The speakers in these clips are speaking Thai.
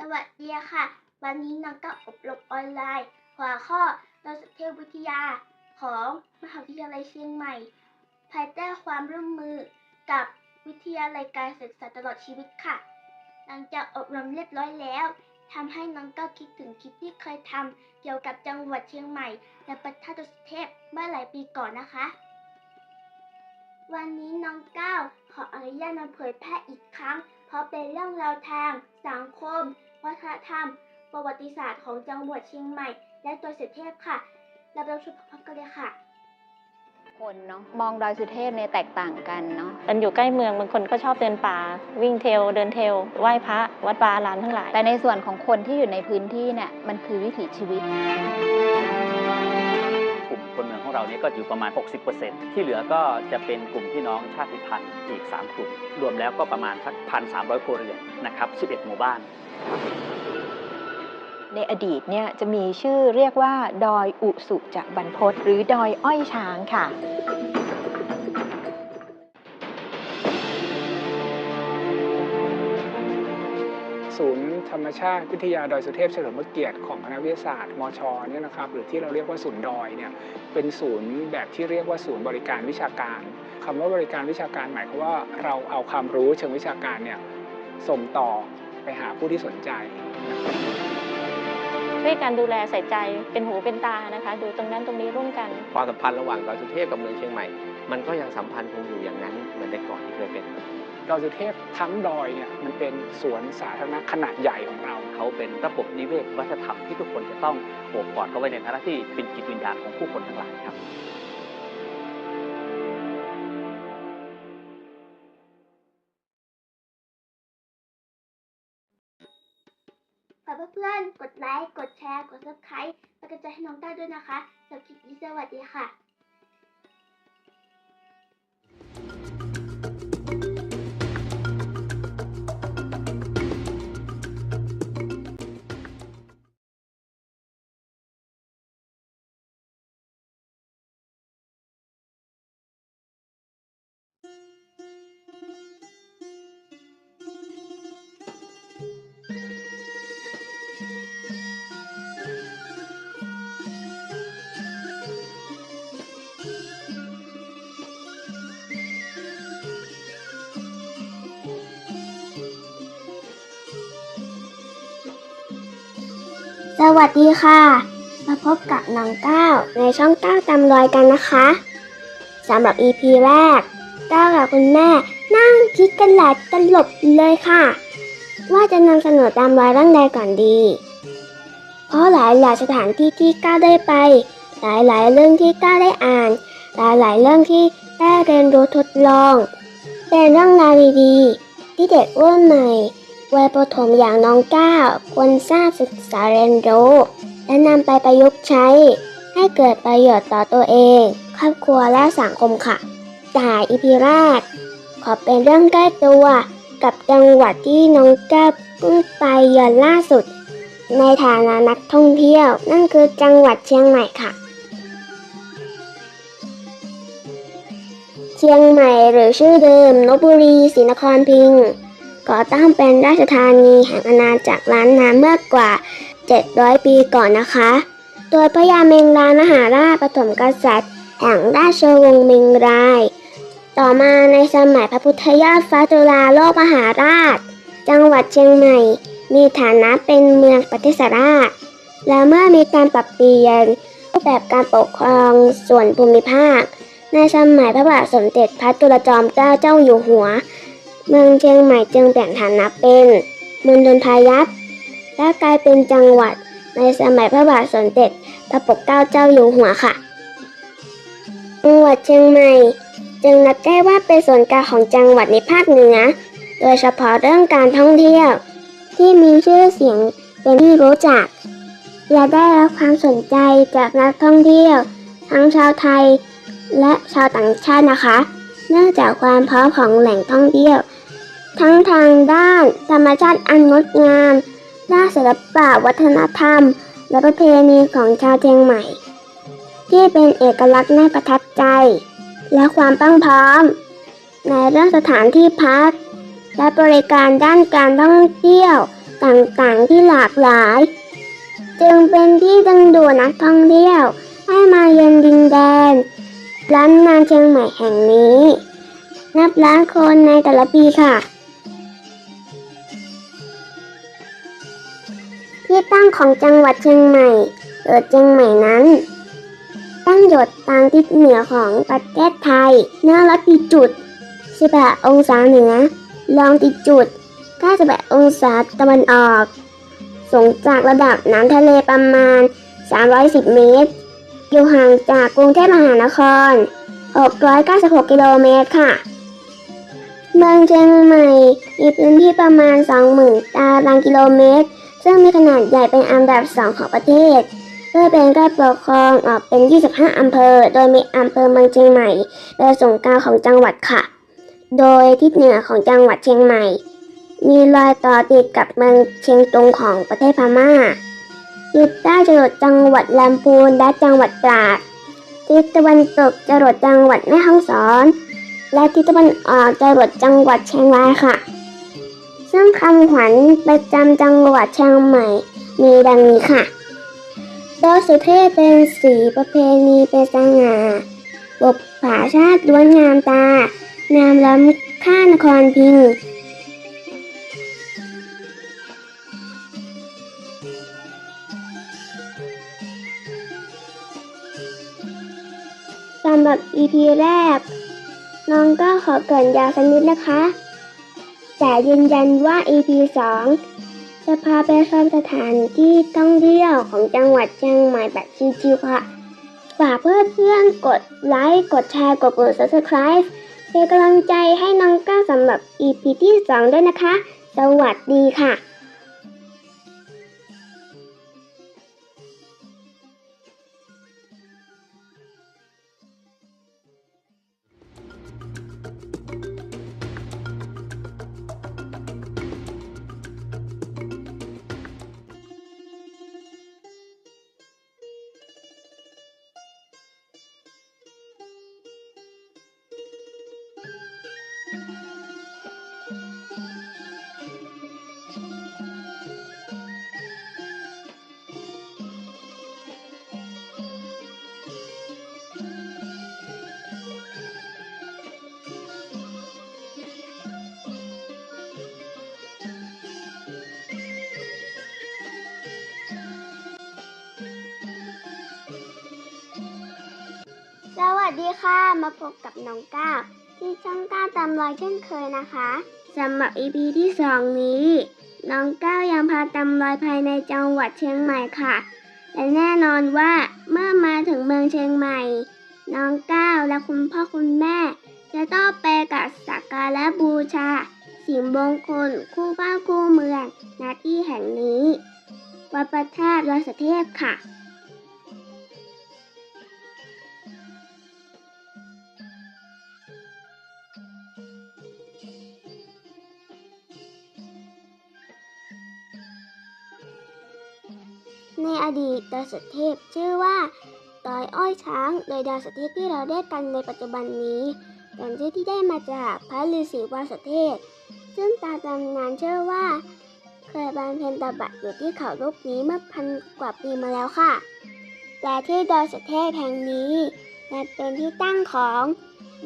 สวัสดีค่ะ วันนี้น้องก็อบรมออนไลน์ หัวข้อดอยสุเทพวิทยาของมหาวิทยาลัยเชียงใหม่ ภายใต้ความร่วมมือกับวิทยาลัยการศึกษาตลอดชีวิตค่ะ หลังจากอบรมเรียบร้อยแล้วทำให้น้องก็คิดถึงคลิปที่เคยทำเกี่ยวกับจังหวัดเชียงใหม่ และประเทศดอยสุเทพเมื่อหลายปีก่อนนะคะ วันนี้น้องก้าวขออนุญาตมาเผยแพร่อีกครั้ง เพราะเป็นเรื่องราวทางสังคม วัฒนธรรม ประวัติศาสตร์ของจังหวัดเชียงใหม่ และตัวเสเทพค่ะเราไปรับชมพร้อมๆกันเลยค่ะคนเนาะมองดอยสุเทพเนี่ยแตกต่างกันเนาะมันอยู่ใกล้เมืองบางคนก็ชอบเดินป่า วิ่งเทรลเดินเทรลไหว้พระวัดวาอารามทั้งหลาย แต่ในส่วนของคนที่อยู่ในพื้นที่เนี่ยมันคือวิถีชีวิตกลุ่มคนเมืองของเราเนี่ยก็อยู่ประมาณ 60%ที่เหลือก็จะเป็นกลุ่มพี่น้องชาติพันธุ์อีก 3 กลุ่ม รวมแล้วก็ประมาณสักพันสามร้อยครัวเรือนนะครับ 11 หมู่บ้าน ในอดีตเนี่ยจะมีชื่อเรียกว่า ดอยอุสุจะบรรพตหรือดอยอ้อยช้างค่ะ ศูนย์ธรรมชาติวิทยาดอยสุเทพเฉลิมพระเกียรติของคณะวิทยาศาสตร์มชเนี่ยนะครับหรือที่เราเรียกว่าศูนย์ดอยเนี่ยเป็นศูนย์แบบที่เรียกว่าศูนย์บริการวิชาการคำว่าบริการวิชาการหมายความว่าเราเอาความรู้เชิงวิชาการเนี่ยส่งต่อ ไปหาผู้ที่สนใจนะครับช่วยกันดูแลใส่ใจเป็นหูเป็นตานะคะ ดูตรงนั้นตรงนี้ร่วมกัน ความสัมพันธ์ระหว่างดอยสุเทพกับเมืองเชียงใหม่ มันก็ยังสัมพันธ์คงอยู่อย่างนั้นเหมือนแต่ก่อนที่เคยเป็นดอยสุเทพทั้งดอยเนี่ยมันเป็นสวนสาธารณะขนาดใหญ่ของเรา เขาเป็นระบบนิเวศวัฒนธรรมที่ทุกคนจะต้องโอบกอดเขาไว้ในฐานะที่เป็นจิตวิญญาณของผู้คนทั้งหลายครับ ฝากเพื่อนๆ กดไลค์ กดแชร์ กด subscribe เป็นกำลังใจให้น้องได้ด้วยนะคะสำหรับคลิปนี้สวัสดีค่ะ วัสดีค่ะ มาพบกับน้องก้าวในช่องก้าวตามรอยกันนะคะสำหรับ EP แรกก้าวกับคุณแม่นั่งคิดกันหลายตลบเลยค่ะ ว่าจะนำเสนอตามรอยเรื่องใดก่อนดี เพราะหลายหลายสถานที่ที่ก้าวได้ไป หลายหลายเรื่องที่ก้าวได้อ่าน หลายหลายเรื่องที่ได้เรียนรู้ทดลอง เป็นเรื่องราวดีๆที่เด็กรุ่นใหม่ วัยประถมอย่างน้องก้าวควรทราบศึกษาเรียนรู้และนำไปประยุกต์ใช้ ให้เกิดประโยชน์ต่อตัวเอง ครอบครัวและสังคมค่ะแต่อีพีแรกขอเป็นเรื่องใกล้ตัวกับจังหวัดที่น้องก้าวเพิ่งไปเยือนล่าสุด ในฐานะนักท่องเที่ยว นั่นคือจังหวัดเชียงใหม่ค่ะ เชียงใหม่หรือชื่อเดิมลบบุรีศรีนครพิงค์ ก่อตั้งเป็นราชธานีแห่งอาณาจักรล้านนาเมื่อกว่า 700 ปีก่อนนะคะ โดยพระยาเมงรายมหาราชปฐมกษัตริย์ แห่งราชวงศ์เมงราย ต่อมาในสมัยพระพุทธยอดฟ้าจุฬาโลกมหาราช จังหวัดเชียงใหม่ มีฐานะเป็นเมืองปฏิสราช และเมื่อมีการปรับเปลี่ยนรูปแบบการปกครองส่วนภูมิภาค ในสมัยพระบาทสมเด็จพระจุลจอมเกล้าเจ้าอยู่หัว เมืองเชียงใหม่จึงเปลี่ยนฐานะเป็นมณฑลพายัพและกลายเป็นจังหวัดในสมัยพระบาทสมเด็จพระปกเกล้าเจ้าอยู่หัวค่ะ จังหวัดเชียงใหม่ จึงนับได้ว่าเป็นส่วนกลางของจังหวัดในภาคเหนือ โดยเฉพาะเรื่องการท่องเที่ยว ที่มีชื่อเสียงเป็นที่รู้จัก และได้รับความสนใจจากนักท่องเที่ยว ทั้งชาวไทย และชาวต่างชาตินะคะ เนื่องจากความพร้อมของแหล่งท่องเที่ยว ทั้งทางด้านธรรมชาติอันงดงาม ด้านศิลปะวัฒนธรรม และประเพณีของชาวเชียงใหม่ ที่เป็นเอกลักษณ์น่าประทับใจ และความตั้งพร้อม ในเรื่องสถานที่พัก และบริการด้านการท่องเที่ยวต่างๆที่หลากหลาย จึงเป็นที่ดึงดูดนักท่องเที่ยวให้มาเยือนดินแดนล้านนาเชียงใหม่แห่งนี้ นับล้านคนในแต่ละปีค่ะ ที่ตั้งของจังหวัดเชียงใหม่เกิดเชียงใหม่นั้น ตั้งหยดทางทิศเหนือของประเทศไทยเนื้อลัติจุด18องศาเหนือ ลองติจุด98องศาตะวันออก สูงจากระดับน้ำทะเลประมาณ 310 เมตร อยู่ห่างจากกรุงเทพมหานคร 696 กิโลเมตรค่ะ เมืองเชียงใหม่มีพื้นที่ประมาณ 20,000 ตารางกิโลเมตร ซึ่งมีขนาดใหญ่เป็นอันดับ2ของประเทศเพื่อเป็นการปกครองออกเป็น 25 อำเภอ โดยมีอำเภอเมืองเชียงใหม่เป็นศูนย์กลางของจังหวัดค่ะ โดยทิศเหนือของจังหวัดเชียงใหม่ มีรอยต่อติดกับเมืองเชียงตุงของประเทศพม่าติดใต้จรดจังหวัดลำพูนและจังหวัดตราดทิศตะวันตกจรดจังหวัดแม่ฮ่องสอน และทิศตะวันออกจรดจังหวัดเชียงรายค่ะ ซึ่งคำขวัญประจำจังหวัดเชียงใหม่ มีดังนี้ค่ะดอสุเทพเป็นสีประเพณีเป็นสง่าบกผาชาติล้วนงามตางามล้ำค่านครพิงสำหรับ EP แรก น้องก็ขอเกินยาวสักนิดนะคะ แต่ยืนยันว่า EP 2 จะพาไปชมสถานที่ท่องเที่ยวของจังหวัดเชียงใหม่แบบชิวๆค่ะ ฝากเพื่อนๆกดไลค์ กดแชร์ กดกด subscribe เป็นกำลังใจให้น้องก้าวสำหรับ EP ที่ 2 ด้วยนะคะ สวัสดีค่ะ ดีค่ะมาพบกับน้องก้าวที่ช่องก้าวตามรอยเช่นเคยนะคะสำหรับ EP ที่2นี้ น้องก้าวยังพาตามรอยภายในจังหวัดเชียงใหม่ค่ะ และแน่นอนว่าเมื่อมาถึงเมืองเชียงใหม่ น้องก้าวและคุณพ่อคุณแม่ จะต้องไปกับสักการะบูชา สิ่งมงคลคู่บ้านคู่เมืองณที่แห่งนี้ วัดพระธาตุดอยสเทพค่ะ ในอดีตดอยสุเทพชื่อว่าดอยอ้อยช้าง โดยดอยสุเทพที่เราเรียกกันในปัจจุบันนี้เป็นชื่อที่ได้มาจากพระฤาษีวาสุเทพซึ่งตามตำนานเชื่อว่า เคยบำเพ็ญตบะอยู่ที่เขาลูกนี้เมื่อพันกว่าปีมาแล้วค่ะ แต่ที่ดอยสุเทพแห่งนี้ยังเป็นที่ตั้งของ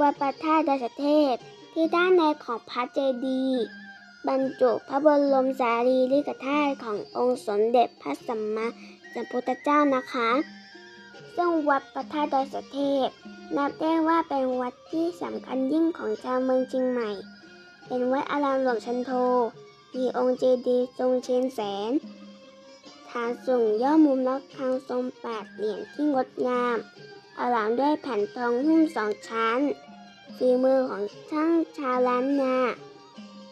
วัดพระธาตุดอยสุเทพที่ด้านในของพระเจดีย์ บรรจุพระบรมสารีริกธาตุขององค์สมเด็จพระสัมมาสัมพุทธเจ้านะคะ ซึ่งวัดพระธาตุดอยสุเทพ นับได้ว่าเป็นวัดที่สำคัญยิ่งของชาวเมืองเชียงใหม่ เป็นวัดอารามหลวงชันโท มีองค์เจดีย์ทรงเชียนแสน ฐานสูงย่อมุมล็อกทางทรงแปดเหลี่ยมที่งดงาม อารามด้วยแผ่นทองหุ้มสองชั้นฝีมือของช่างชาวล้านนา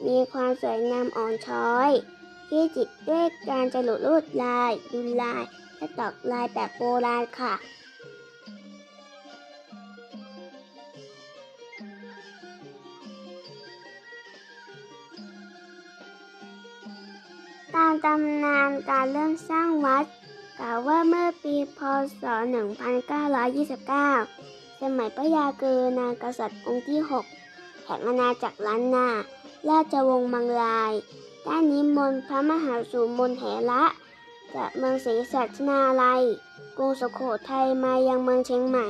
มีความสวยงามอ่อนช้อยที่จิตด้วยการจรดลวดลายดูลาย และตอกลายแบบโบราณค่ะตามตำนานการเริ่มสร้างวัดกล่าวว่าเมื่อปีพศ 1929 สมัยพระยาเกือนางกษัตริย์องค์ที่ 6 แห่งอาณาจักรล้านนา ราชวงศ์มังลายได้นิมนต์พระมหาสุมนเถระจากเมืองศรีสัชนาลัยกรุงสุโขทัยมายังเมืองเชียงใหม่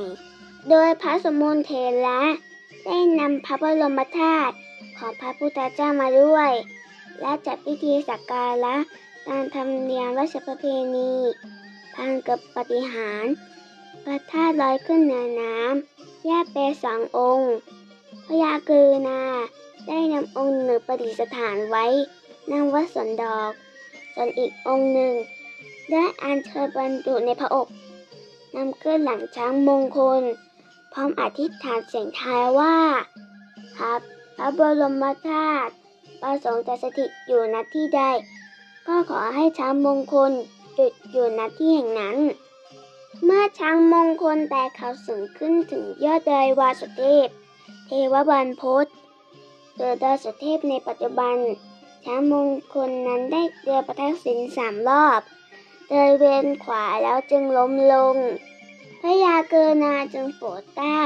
โดยพระสมุนเถระได้นำพระบรมธาตุของพระพุทธเจ้ามาด้วย และจัดพิธีสักการะตามธรรมเนียมราชประเพณีพังกับปฏิหาร พระธาตุลอยขึ้นเหนือน้ำแยกเป็นสององค์พญากือนา ได้นำองค์หนึ่งประดิษฐานไว้ณวัดสวนดอก ส่วนอีกองค์หนึ่ง ได้อัญเชิญบรรจุในพระอกนำขึ้นหลังช้างมงคล พร้อมอธิษฐานเสียงทายว่าครับพระบรมธาตุประสงค์จะสถิตอยู่ณที่ใด ก็ขอให้ช้างมงคลจุดอยู่ณที่แห่งนั้น เมื่อช้างมงคลแต่เขาสูงขึ้นถึงยอดดอยวาสุเทพ เทวบันพศ หรือดอยสุเทพในปัจจุบัน ช้างมงคลนั้นได้เดินประทักษิณสามรอบเดินเวียนขวาแล้วจึงล้มลง พระยาเกนาจึงโปรดเกล้า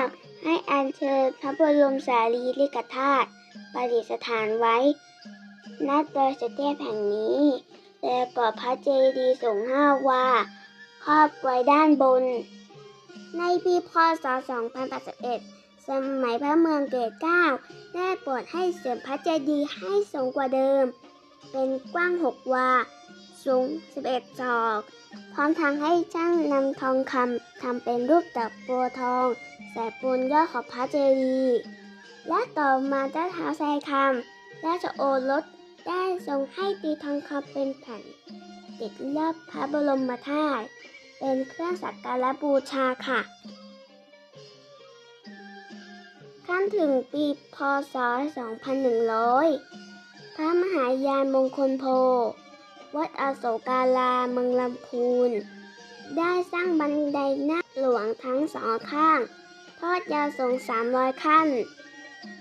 ให้อัญเชิญพระบรมสารีริกธาตุประดิษฐานไว้ณดอยสุเทพแห่งนี้แต่ก่อพระเจดีย์สูงห้าวาครอบไว้ด้านบน ในปีพศ2081 สมัยพระเมืองเกตเก้าได้โปรดให้เสริมพระเจดีย์ให้สูงกว่าเดิม เป็นกว้าง6วา สูง 11 ศอก พร้อมทางให้ช่างนำทองคำทำเป็นรูปดอกบัวทอง ใส่ปูนยอดของพระเจดีย์และต่อมาเจ้าท้าวไซคำราชโอรสได้ทรงให้ตีทองคำเป็นแผ่นติดรอบพระบรมธาตุเป็นเครื่องสักการะบูชาค่ะ ขั้นถึงปีพศ 2100 พระมหายานมงคลโพ วัดอโศการาเมืองลำพูน ได้สร้างบันไดหน้าหลวงทั้งสองข้าง ทอดยาวสูง 300 ขั้น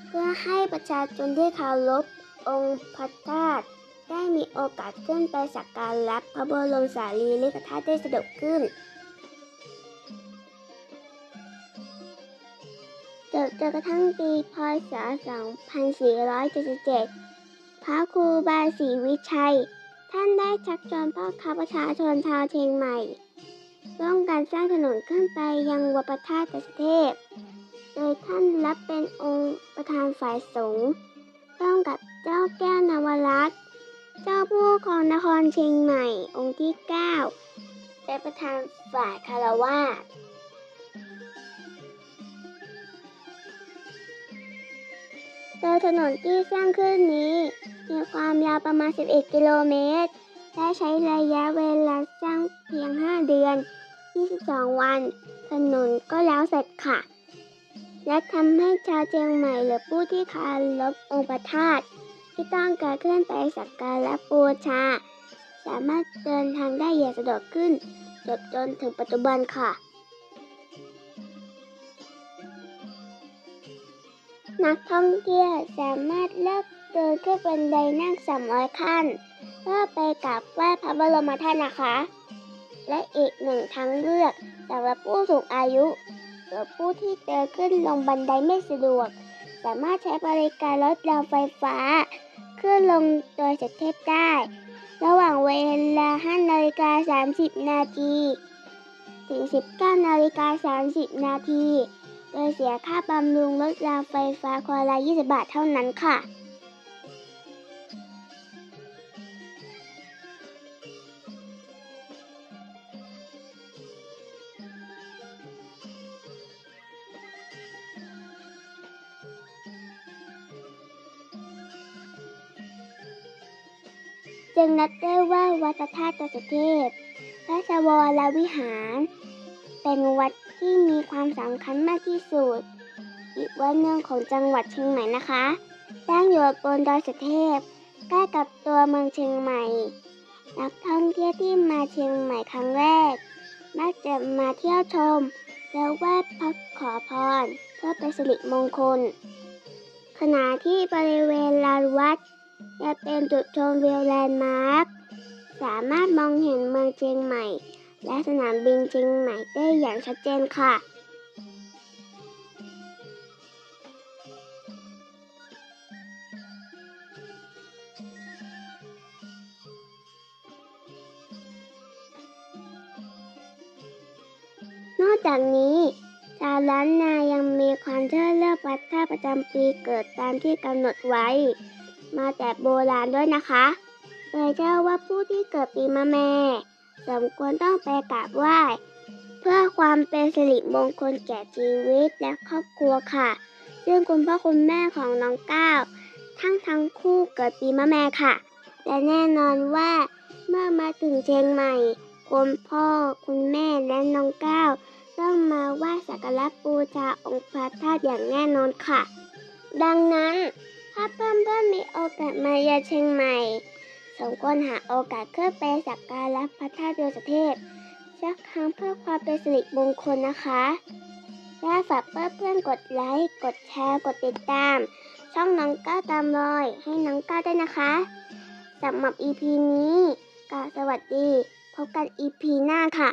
เพื่อให้ประชาชนที่เคารพองค์พระธาตุได้มีโอกาสขึ้นไปสักการะพระบรมสารีริกธาตุได้สะดวกขึ้น จนจนกระทั่งปีพศ 2477 พระครูบาศรีวิชัย ท่านได้ชักชวนพ่อค้าประชาชนชาวเชียงใหม่ ร่วมกันสร้างถนนขึ้นไปยังวัดพระธาตุเทพ โดยท่านรับเป็นองค์ประธานฝ่ายสงฆ์ร่วมกับเจ้าแก้วนวรัตน์เจ้าผู้ของนครเชียงใหม่องค์ที่ 9 เป็นประธานฝ่ายคารวาส โดยถนนที่สร้างขึ้นนี้ มีความยาวประมาณ 11 กิโลเมตร และใช้ระยะเวลาสร้างเพียง 5 เดือน 22 วัน ถนนก็แล้วเสร็จค่ะ และทำให้ชาวเชียงใหม่หรือผู้ที่คารพองค์พระธาตุที่ต้องการเคลื่อนไปสักการะบูชา สามารถเดินทางได้อย่างสะดวกขึ้นจนจนถึงปัจจุบันค่ะ นักท่องเที่ยวสามารถเลือกเดินขึ้นบันไดนั่ง 300 ขั้น เพื่อไปกราบไหว้พระบรมธาตุนะคะ และอีกหนึ่งทางเลือกสำหรับผู้สูงอายุหรือผู้ที่เดินขึ้นลงบันไดไม่สะดวก สามารถใช้บริการรถรางไฟฟ้า ขึ้นลงโดยสเทพได้ ระหว่างเวลา 5 นาฬิกา 30 นาทีถึง 19 นาฬิกา 30 นาที โดยเสียค่าบำรุงรถรางไฟฟ้าคนละ 20 บาทเท่านั้นค่ะจึงนับได้ว่าวัดพระธาตุดอยสุเทพราชวรวิหาร เป็นวัด ที่มีความสำคัญมากที่สุด อีกวัดหนึ่งของจังหวัดเชียงใหม่นะคะตั้งอยู่บนดอยสุเทพใกล้กับตัวเมืองเชียงใหม่ นักท่องเที่ยวที่มาเชียงใหม่ครั้งแรก มักจะมาเที่ยวชม แล้วไหว้พระขอพร เพื่อเป็นสิริมงคล ขณะที่บริเวณลานวัดจะเป็นจุดชมวิวแลนด์มาร์คสามารถมองเห็นเมืองเชียงใหม่ และสนามบินเชียงใหม่ได้อย่างชัดเจนค่ะ นอกจากนี้ชาวล้านนายังมีความเชื่อเรื่องวัดท่าประจำปีเกิดตามที่กำหนดไว้ มาแต่โบราณด้วยนะคะ โดยเชื่อว่าผู้ที่เกิดปีมะแม่ สมควรต้องไปกราบไหว้ เพื่อความเป็นสิริมงคลแก่ชีวิตและครอบครัวค่ะ ซึ่งคุณพ่อคุณแม่ของน้องก้าวทั้งทั้งคู่เกิดปีมะแม่ค่ะ และแน่นอนว่าเมื่อมาถึงเชียงใหม่ คุณพ่อคุณแม่และน้องก้าวต้องมาไหว้สักการะบูชาองค์พระธาตุอย่างแน่นอนค่ะ ดังนั้นถ้าเพื่อนๆมีโอกาสมาเยือนเชียงใหม่ สมควรหาโอกาสขึ้นไปสักการะพระธาตุดอยสเทพสักครั้งเพื่อความเป็นสิริมงคลนะคะและฝากเพื่อนๆกดไลค์ กดแชร์ กดติดตาม ช่องน้องก้าวตามรอย ให้น้องก้าวด้วยนะคะสำหรับ EP นี้ก็สวัสดี พบกัน EP หน้าค่ะ